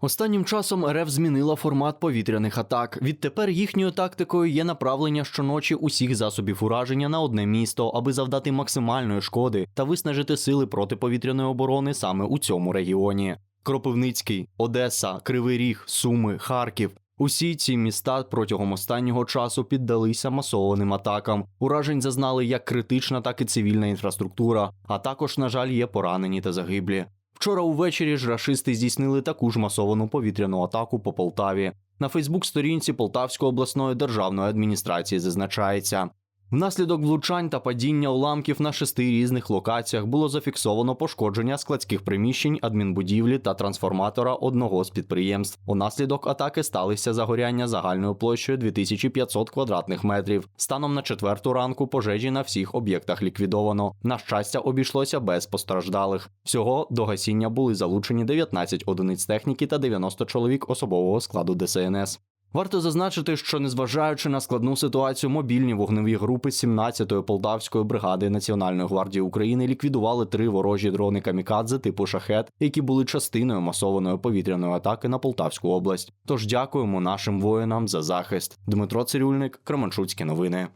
Останнім часом РФ змінила формат повітряних атак. Відтепер їхньою тактикою є направлення щоночі усіх засобів ураження на одне місто, аби завдати максимальної шкоди та виснажити сили протиповітряної оборони саме у цьому регіоні. Кропивницький, Одеса, Кривий Ріг, Суми, Харків. Усі ці міста протягом останнього часу піддалися масованим атакам. Уражень зазнали як критична, так і цивільна інфраструктура, а також, на жаль, є поранені та загиблі. Вчора увечері ж рашисти здійснили таку ж масовану повітряну атаку по Полтаві. На Фейсбук-сторінці Полтавської обласної державної адміністрації зазначається. Внаслідок влучань та падіння уламків на шести різних локаціях було зафіксовано пошкодження складських приміщень, адмінбудівлі та трансформатора одного з підприємств. Унаслідок атаки сталися загоряння загальною площею 2500 квадратних метрів. Станом на четверту ранку пожежі на всіх об'єктах ліквідовано. На щастя, обійшлося без постраждалих. Всього до гасіння були залучені 19 одиниць техніки та 90 чоловік особового складу ДСНС. Варто зазначити, що незважаючи на складну ситуацію, мобільні вогневі групи 17-ї Полтавської бригади Національної гвардії України ліквідували три ворожі дрони камікадзе типу шахет, які були частиною масованої повітряної атаки на Полтавську область. Тож дякуємо нашим воїнам за захист. Дмитро Цирюльник, Кременчуцькі новини.